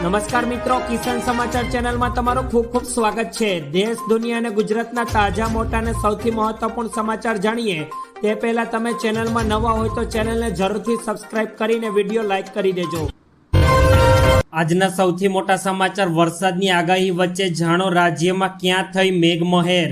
નમસ્કાર મિત્રો, કિસાન સમાચાર ચેનલમાં તમારું ખૂબ ખૂબ સ્વાગત છે. દેશ, દુનિયા અને ગુજરાતના તાજા, મોટા અને સૌથી મહત્વપૂર્ણ સમાચાર જાણીએ. તે પહેલા તમે ચેનલમાં નવા હોય તો ચેનલને જરૂરથી સબસ્ક્રાઇબ કરીને વીડિયો લાઇક કરી દેજો. આજના સૌથી મોટા સમાચાર, વરસાદની આગાહી વચ્ચે જાણો, રાજ્યમાં ક્યાં થઈ મેઘમહેર?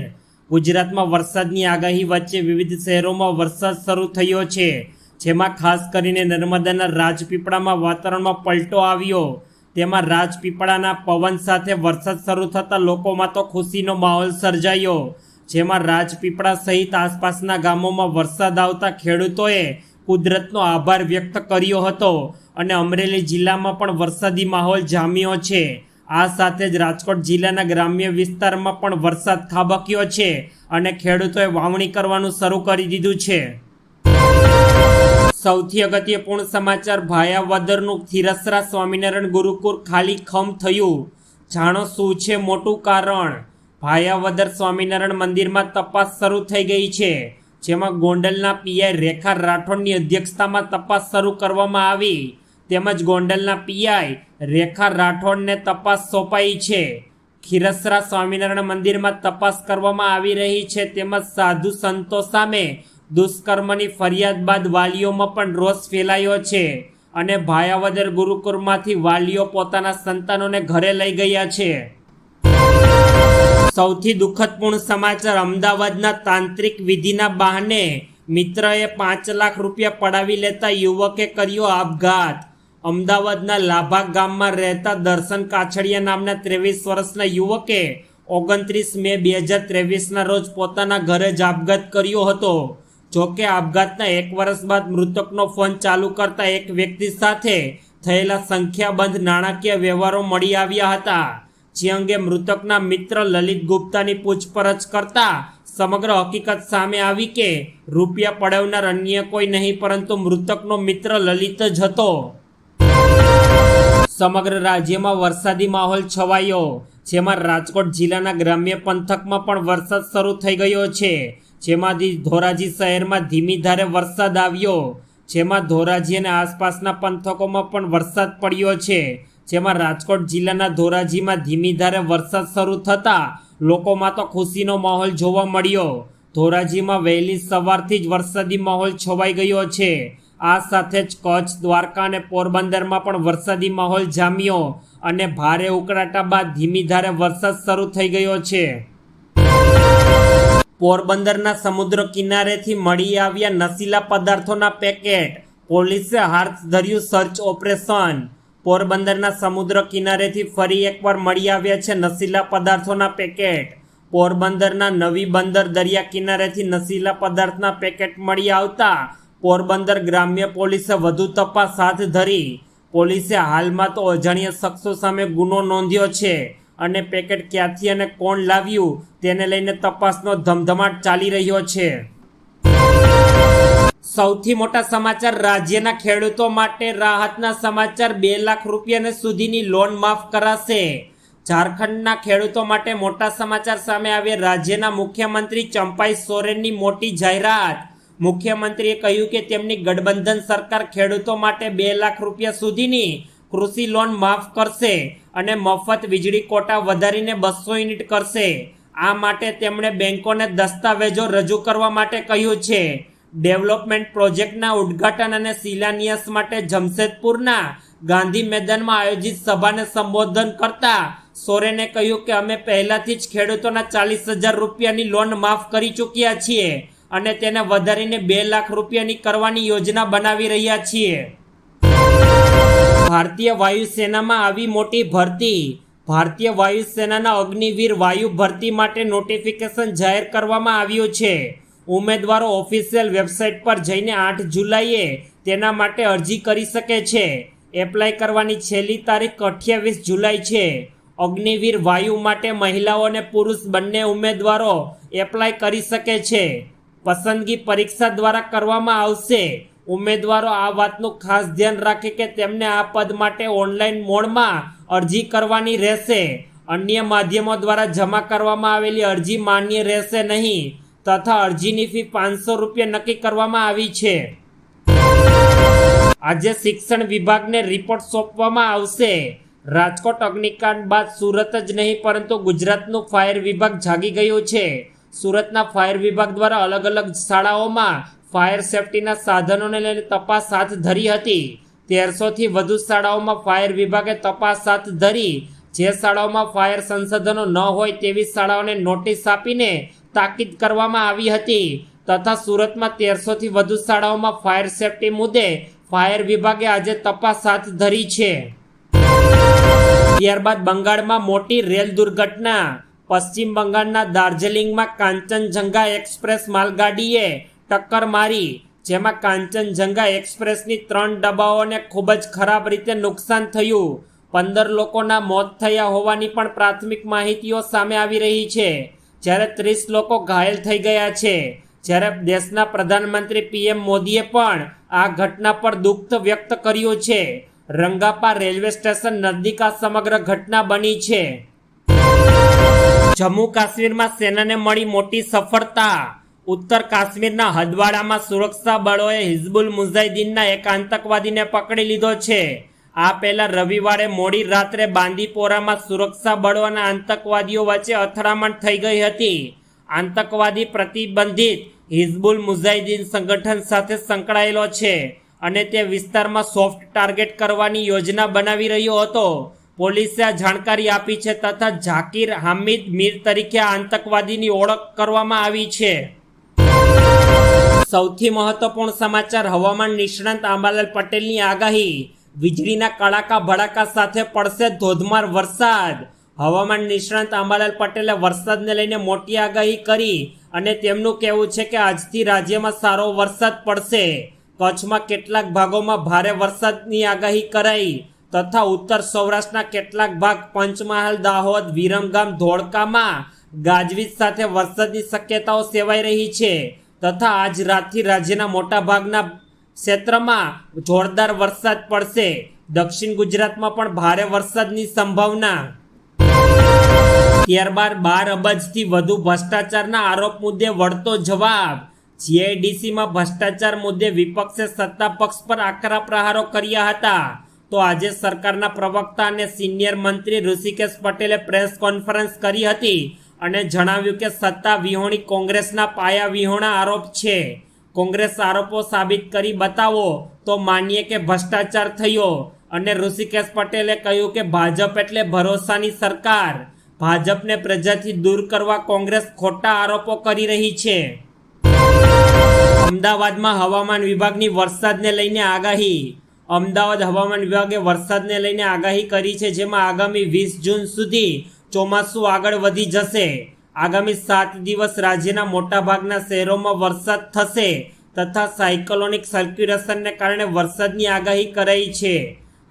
ગુજરાતમાં વરસાદની આગાહી વચ્ચે વિવિધ શહેરોમાં વરસાદ શરૂ થયો છે. જેમાં ખાસ કરીને નર્મદાના રાજપીપળામાં વાતાવરણમાં પલટો આવ્યો. તેમાં રાજપીપળાના પવન સાથે વરસાદ શરૂ થતાં લોકોમાં તો ખુશીનો માહોલ સર્જાયો. જેમાં રાજપીપળા સહિત આસપાસના ગામોમાં વરસાદ આવતા ખેડૂતોએ કુદરતનો આભાર વ્યક્ત કર્યો હતો અને અમરેલી જિલ્લામાં પણ વરસાદી માહોલ જામ્યો છે. આ સાથે જ રાજકોટ જિલ્લાના ગ્રામ્ય વિસ્તારમાં પણ વરસાદ ખાબક્યો છે અને ખેડૂતોએ વાવણી કરવાનું શરૂ કરી દીધું છે. સૌથી અગત્યપૂર્ણ સમાચાર ભાયાવદરનું થિરસરા સ્વામિનારાયણ ગુરુકુળ ખાલી ખમ થયું. જાણો શું છે મોટું કારણ? ભાયાવદર સ્વામિનારાયણ મંદિરમાં તપાસ શરૂ થઈ ગઈ છે, જેમાં ગોંડલના પીઆઈ રેખા રાઠોડની અધ્યક્ષતામાં તપાસ શરૂ કરવામાં આવી. તેમજ ગોંડલના પીઆઈ રેખા રાઠોડને તપાસ સોંપાઈ છે. ખીરસરા સ્વામિનારાયણ મંદિરમાં તપાસ કરવામાં આવી રહી છે, તેમજ સાધુ સંતો સામે દુષ્કર્મની ફરિયાદ બાદ વાલીઓમાં પણ રોષ ફેલાયો છે અને ભાયાવદર ગુરુકુળમાંથી વાલીઓ પોતાના સંતાનોને ઘરે લઈ ગયા છે. સૌથી દુઃખદપૂર્ણ સમાચાર અમદાવાદના તાંત્રિક વિધિના બહાને મિત્રએ પાંચ લાખ રૂપિયા પડાવી લેતા યુવકે કર્યો આપઘાત. અમદાવાદના લાભા ગામમાં રહેતા દર્શન કાછડિયા નામના ત્રેવીસ વર્ષના યુવકે ઓગણત્રીસ મે બે હજાર ત્રેવીસના રોજ પોતાના ઘરે જ આપઘાત કર્યો હતો. જોકે આપઘાતના એક વર્ષ બાદ મૃતકનો ફોન ચાલુ કરતા એક વ્યક્તિ સાથે થયેલા સંખ્યાબંધ નાણાકીય વ્યવહારો મળી આવ્યા હતા, જે અંગે મૃતકના મિત્ર લલિત ગુપ્તાની પૂછપરછ કરતા સમગ્ર હકીકત સામે આવી કે રૂપિયા પડાવનાર અન્ય કોઈ નહીં, પરંતુ મૃતકનો મિત્ર લલિત જ હતો. સમગ્ર રાજ્યમાં વરસાદી માહોલ છવાયો, જેમાં રાજકોટ જિલ્લાના ગ્રામ્ય પંથકમાં પણ વરસાદ શરૂ થઈ ગયો છે. જેમાંથી ધોરાજી શહેરમાં ધીમી ધારે વરસાદ આવ્યો. જેમાં ધોરાજી અને આસપાસના પંથકોમાં પણ વરસાદ પડ્યો છે. જેમાં રાજકોટ જિલ્લાના ધોરાજીમાં ધીમી ધારે વરસાદ શરૂ થતાં લોકોમાં તો ખુશીનો માહોલ જોવા મળ્યો. ધોરાજીમાં વહેલી સવારથી જ વરસાદી માહોલ છવાઈ ગયો છે. આ સાથે જ કચ્છ, દ્વારકા અને પોરબંદરમાં પણ વરસાદી માહોલ જામ્યો અને ભારે ઉકળાટા બાદ ધીમી ધારે વરસાદ શરૂ થઈ ગયો છે. પોરબંદરના સમુદ્ર કિનારેથી મળી આવ્યા નશીલા પદાર્થોના પેકેટ. પોલીસે હાથ ધર્યું સર્ચ ઓપરેશન. પોરબંદરના સમુદ્ર કિનારેથી ફરી એકવાર મળી આવ્યા છે નશીલા પદાર્થોના પેકેટ. પોરબંદરના નવી બંદર દરિયા કિનારેથી નશીલા પદાર્થના પેકેટ મળી આવતા પોરબંદર ગ્રામ્ય પોલીસે વધુ તપાસ હાથ ધરી. પોલીસે હાલમાં તો અજાણ્યા શખ્સો સામે ગુનો નોંધ્યો છે. અને પેકેટ ક્યાંથી અને કોણ લાવ્યું તેને લઈને તપાસનો ધમધમાટ ચાલી રહ્યો છે. સૌથી મોટા સમાચાર રાજ્યના ખેડૂતો માટે રાહતના સમાચાર બે લાખ રૂપિયા સુધીની લોન માફ કરાશે. ઝારખંડના ખેડૂતો માટે મોટા સમાચાર સામે આવે રાજ્યના મુખ્યમંત્રી ચંપાઈ સોરેનની મોટી જાહેરાત. મુખ્યમંત્રીએ કહ્યું કે તેમની ગઠબંધન સરકાર ખેડૂતો માટે બે લાખ રૂપિયા સુધીની કૃષિ લોન માફ કરશે અને મફત વીજળી કોટા વધારીને બસો યુનિટ કરશે. આ માટે તેમણે બેંકોને દસ્તાવેજો રજૂ કરવા માટે કહ્યું છે. ડેવલપમેન્ટ પ્રોજેક્ટના ઉદ્ઘાટન અને શિલાન્યાસ માટે જમશેદપુરના ગાંધી મેદાનમાં આયોજિત સભાને સંબોધન કરતા સોરેને કહ્યું કે અમે પહેલાથી જ ખેડૂતોના ચાલીસ હજાર રૂપિયાની લોન માફ કરી ચૂક્યા છીએ અને તેને વધારીને બે લાખ રૂપિયાની કરવાની યોજના બનાવી રહ્યા છીએ. ભારતીય વાયુસેનામાં આવી મોટી ભરતી. ભારતીય વાયુસેનાના અગ્નિવીર વાયુ ભરતી માટે નોટિફિકેશન જાહેર કરવામાં આવ્યું છે. ઉમેદવારો ઓફિશિયલ વેબસાઇટ પર જઈને આઠ જુલાઈએ તેના માટે અરજી કરી શકે છે. એપ્લાય કરવાની છેલ્લી તારીખ અઠ્યાવીસ જુલાઈ છે. અગ્નિવીર વાયુ માટે મહિલાઓ અને પુરુષ બંને ઉમેદવારો એપ્લાય કરી શકે છે. પસંદગી પરીક્ષા દ્વારા કરવામાં આવશે. ઉમેદવારો આ વાતનું ખાસ ધ્યાન રાખે કે તેમને આ પદ માટે ઓનલાઈન મોડમાં અરજી કરવાની રહેશે. અન્ય માધ્યમો દ્વારા જમા કરવામાં આવેલી અરજી માન્ય રહેશે નહીં તથા અરજીની ફી પાંચસો રૂપિયા નક્કી કરવામાં આવી છે. આજે શિક્ષણ વિભાગને રિપોર્ટ સોંપવામાં આવશે. રાજકોટ અગ્નિકાંડ બાદ સુરત જ નહીં, પરંતુ ગુજરાતનું ફાયર વિભાગ જાગી ગયું છે. સુરતના ફાયર વિભાગ દ્વારા અલગ અલગ શાળાઓમાં ફાયર સેફટીના સાધનોને લઈને તપાસ હાથ ધરી હતી. તેરસોથી વધુ શાળાઓમાં ફાયર વિભાગે તપાસ હાથ ધરી. જે શાળાઓમાં ફાયર સંસાધનો ન હોય તેવી શાળાઓને નોટિસ આપીને તાકીદ કરવામાં આવી હતી. તથા સુરતમાં તેરસોથી વધુ શાળાઓમાં ફાયર સેફટી મુદ્દે ફાયર વિભાગે આજે તપાસ હાથ ધરી છે. ત્યારબાદ બંગાળમાં મોટી રેલ દુર્ઘટના. પશ્ચિમ બંગાળના દાર્જિલિંગમાં કાંચનજંગા એક્સપ્રેસ માલગાડીએ ટક્કર મારી, જેમાં કાંચનજંઘા એક્સપ્રેસની ત્રણ ડબ્બાઓને ખૂબ જ ખરાબ રીતે નુકસાન થયું. પંદર લોકોના મોત થયા હોવાની પણ પ્રાથમિક માહિતીઓ સામે આવી રહી છે. જ્યારે ત્રીસ લોકો ઘાયલ થઈ ગયા છે. જ્યારે દેશના પ્રધાનમંત્રી પીએમ મોદીએ પણ આ ઘટના પર દુઃખ વ્યક્ત કર્યું છે. રંગાપા રેલવે સ્ટેશન નજીક આ સમગ્ર ઘટના બની છે. જમ્મુ કાશ્મીરમાં સેનાને મળી મોટી સફળતા. ઉત્તર કાશ્મીરના હદવાડામાં સુરક્ષા બળોએ હિઝબુલ મુઝાહિદ્દીનના એક આતંકવાદીને પકડી લીધો છે. આ પહેલા રવિવારે મોડી રાત્રે બાંદીપોરામાં સુરક્ષા બળો અને આતંકવાદીઓ વચ્ચે અથડામણ થઈ ગઈ હતી. આતંકવાદી પ્રતિબંધિત હિઝબુલ મુઝાહિદ્દીન સંગઠન સાથે સંકળાયેલો છે અને તે વિસ્તારમાં સોફ્ટ ટાર્ગેટ કરવાની યોજના બનાવી રહ્યો હતો. પોલીસે આ જાણકારી આપી છે તથા ઝાકીર હામિદ મીર તરીકે આતંકવાદીની ઓળખ કરવામાં આવી છે. સૌથી મહત્વપૂર્ણ સમાચાર હવામાન નિષ્ણાંત આંબાલાલ પટેલની આગાહી. વીજળીના કડાકા ભડાકા સાથે પડશે ધોધમાર વરસાદ. હવામાન નિષ્ણાંત આંબાલાલ પટેલે વરસાદને લઈને મોટી આગાહી કરી અને તેમનું કહેવું છે કે આજથી રાજ્યમાં સારો વરસાદ પડશે. કચ્છમાં કેટલાક ભાગોમાં ભારે વરસાદની આગાહી કરાઈ તથા ઉત્તર સૌરાષ્ટ્રના કેટલાક ભાગ પંચમહાલ, દાહોદ, વિરમગામ, ધોળકામાં ગાજવીજ સાથે વરસાદની શક્યતાઓ સેવાઈ રહી છે. તથા આજ રાતથી રાજ્યના મોટા ભાગના ક્ષેત્રમાં જોરદાર વરસાદ પડશે. દક્ષિણ ગુજરાતમાં પણ ભારે વરસાદની સંભાવના. ત્યારબાદ બાર અબજથી વધુ ભ્રષ્ટાચારના આરોપ મુદ્દે વળતો જવાબ. જીઆઈડીસીમાં ભ્રષ્ટાચાર મુદ્દે વિપક્ષે સત્તા પક્ષ પર આકરા પ્રહારો કર્યા હતા. તો આજે સરકારના પ્રવક્તા અને સિનિયર મંત્રી ઋષિકેશ પટેલે પ્રેસ કોન્ફરન્સ કરી હતી. અને જણાવ્યું કે સત્તા વિહોણી કોંગ્રેસના પાયા વિહોણા આરોપ છે. કોંગ્રેસ આરોપો સાબિત કરી બતાવો તો માનીએ કે ભ્રષ્ટાચાર થયો. અને ઋષિકેશ પટેલે કહ્યું કે ભાજપ એટલે ભરોસાની સરકાર. ભાજપને પ્રજાથી દૂર કરવા કોંગ્રેસ ખોટા આરોપો કરી રહી છે. અમદાવાદમાં હવામાન વિભાગની વરસાદને લઈને આગાહી. અમદાવાદ હવામાન વિભાગે વરસાદને લઈને આગાહી કરી છે, જેમાં આગામી વીસ જૂન સુધી ચોમાસું આગળ વધી જશે. આગામી સાત દિવસ રાજ્યના મોટાભાગના શહેરોમાં વરસાદ થશે તથા સાયકલોનિક સર્ક્યુલેશનને કારણે વરસાદની આગાહી કરાઈ છે.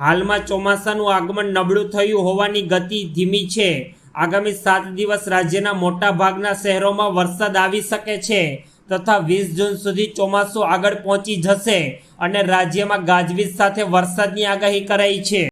હાલમાં ચોમાસાનું આગમન નબળું થયું હોવાની ગતિ ધીમી છે. આગામી સાત દિવસ રાજ્યના મોટાભાગના શહેરોમાં વરસાદ આવી શકે છે તથા વીસ જૂન સુધી ચોમાસું આગળ પહોંચી જશે અને રાજ્યમાં ગાજવીજ સાથે વરસાદની આગાહી કરાઈ છે.